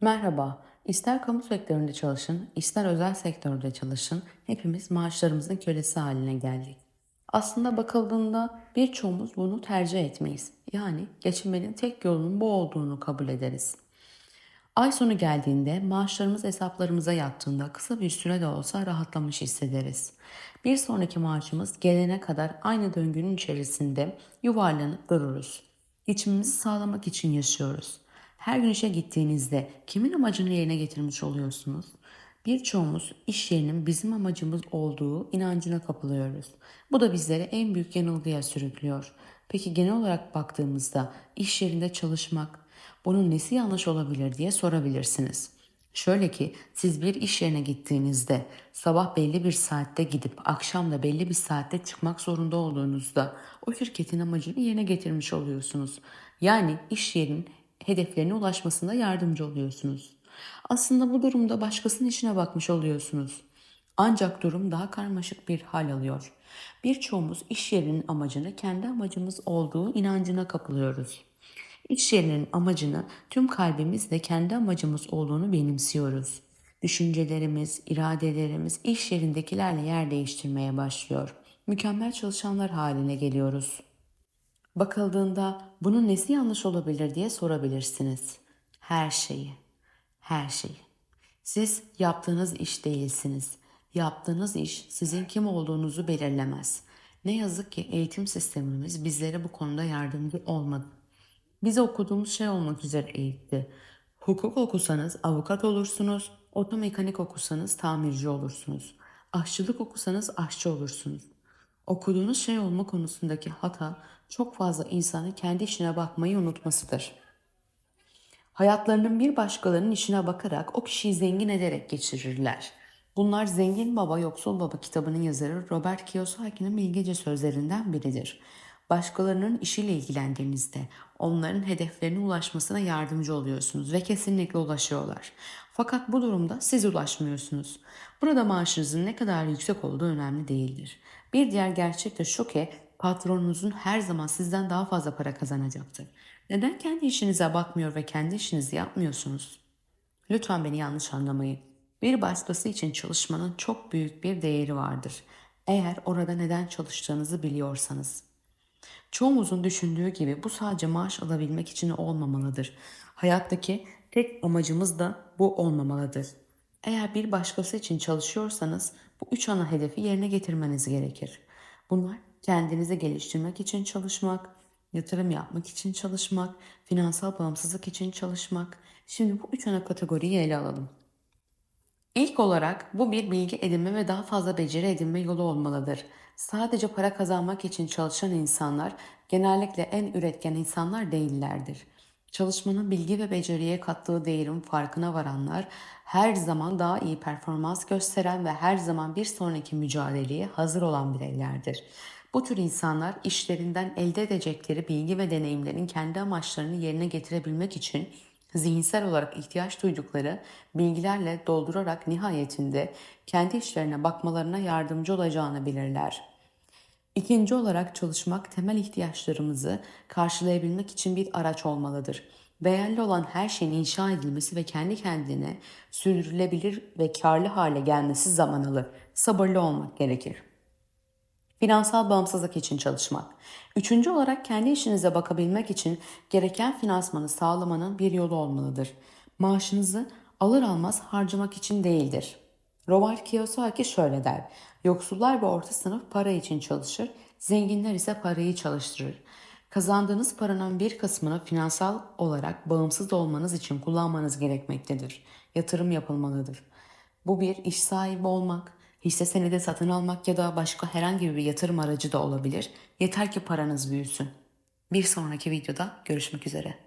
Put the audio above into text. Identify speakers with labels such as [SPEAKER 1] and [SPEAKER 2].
[SPEAKER 1] Merhaba. İster kamu sektöründe çalışın, ister özel sektörde çalışın, hepimiz maaşlarımızın kölesi haline geldik. Aslında bakıldığında birçoğumuz bunu tercih etmeyiz. Yani geçinmenin tek yolunun bu olduğunu kabul ederiz. Ay sonu geldiğinde maaşlarımız hesaplarımıza yattığında kısa bir süre de olsa rahatlamış hissederiz. Bir sonraki maaşımız gelene kadar aynı döngünün içerisinde yuvarlanıp dururuz. Geçimimizi sağlamak için yaşıyoruz. Her gün işe gittiğinizde kimin amacını yerine getirmiş oluyorsunuz? Birçoğumuz iş yerinin bizim amacımız olduğu inancına kapılıyoruz. Bu da bizleri en büyük yanılgıya sürüklüyor. Peki genel olarak baktığımızda iş yerinde çalışmak, bunun nesi yanlış olabilir diye sorabilirsiniz. Şöyle ki siz bir iş yerine gittiğinizde sabah belli bir saatte gidip akşam da belli bir saatte çıkmak zorunda olduğunuzda o şirketin amacını yerine getirmiş oluyorsunuz. Yani iş yerinin hedeflerine ulaşmasında yardımcı oluyorsunuz. Aslında bu durumda başkasının işine bakmış oluyorsunuz. Ancak durum daha karmaşık bir hal alıyor. Birçoğumuz iş yerinin amacını kendi amacımız olduğu inancına kapılıyoruz. İş yerinin amacını tüm kalbimizle kendi amacımız olduğunu benimsiyoruz. Düşüncelerimiz, iradelerimiz iş yerindekilerle yer değiştirmeye başlıyor. Mükemmel çalışanlar haline geliyoruz. Bakıldığında bunun nesi yanlış olabilir diye sorabilirsiniz. Her şeyi, her şeyi. Siz yaptığınız iş değilsiniz. Yaptığınız iş sizin kim olduğunuzu belirlemez. Ne yazık ki eğitim sistemimiz bizlere bu konuda yardımcı olmadı. Bize okuduğumuz şey olmak üzere eğitti. Hukuk okusanız avukat olursunuz, otomekanik okusanız tamirci olursunuz. Aşçılık okusanız aşçı olursunuz. Okuduğunuz şey olma konusundaki hata çok fazla insanın kendi işine bakmayı unutmasıdır. Hayatlarının bir başkalarının işine bakarak o kişiyi zengin ederek geçirirler. Bunlar Zengin Baba Yoksul Baba kitabının yazarı Robert Kiyosaki'nin bilgece sözlerinden biridir. Başkalarının işiyle ilgilendiğinizde onların hedeflerine ulaşmasına yardımcı oluyorsunuz ve kesinlikle ulaşıyorlar. Fakat bu durumda siz ulaşmıyorsunuz. Burada maaşınızın ne kadar yüksek olduğu önemli değildir. Bir diğer gerçek de şu ki patronunuzun her zaman sizden daha fazla para kazanacaktır. Neden kendi işinize bakmıyor ve kendi işinizi yapmıyorsunuz? Lütfen beni yanlış anlamayın. Bir başkası için çalışmanın çok büyük bir değeri vardır. Eğer orada neden çalıştığınızı biliyorsanız. Çoğumuzun düşündüğü gibi bu sadece maaş alabilmek için olmamalıdır. Hayattaki tek amacımız da bu olmamalıdır. Eğer bir başkası için çalışıyorsanız bu üç ana hedefi yerine getirmeniz gerekir. Bunlar kendinizi geliştirmek için çalışmak, yatırım yapmak için çalışmak, finansal bağımsızlık için çalışmak. Şimdi bu üç ana kategoriyi ele alalım. İlk olarak bu bir bilgi edinme ve daha fazla beceri edinme yolu olmalıdır. Sadece para kazanmak için çalışan insanlar genellikle en üretken insanlar değillerdir. Çalışmanın bilgi ve beceriye kattığı değerin farkına varanlar her zaman daha iyi performans gösteren ve her zaman bir sonraki mücadeleye hazır olan bireylerdir. Bu tür insanlar işlerinden elde edecekleri bilgi ve deneyimlerin kendi amaçlarını yerine getirebilmek için zihinsel olarak ihtiyaç duydukları bilgilerle doldurarak nihayetinde kendi işlerine bakmalarına yardımcı olacağını bilirler. İkinci olarak çalışmak temel ihtiyaçlarımızı karşılayabilmek için bir araç olmalıdır. Değerli olan her şeyin inşa edilmesi ve kendi kendine sürdürülebilir ve karlı hale gelmesi zaman alır. Sabırlı olmak gerekir. Finansal bağımsızlık için çalışmak. Üçüncü olarak kendi işinize bakabilmek için gereken finansmanı sağlamanın bir yolu olmalıdır. Maaşınızı alır almaz harcamak için değildir. Robert Kiyosaki şöyle der. Yoksullar ve orta sınıf para için çalışır, zenginler ise parayı çalıştırır. Kazandığınız paranın bir kısmını finansal olarak bağımsız olmanız için kullanmanız gerekmektedir. Yatırım yapılmalıdır. Bu bir iş sahibi olmak, hisse senedi satın almak ya da başka herhangi bir yatırım aracı da olabilir. Yeter ki paranız büyüsün. Bir sonraki videoda görüşmek üzere.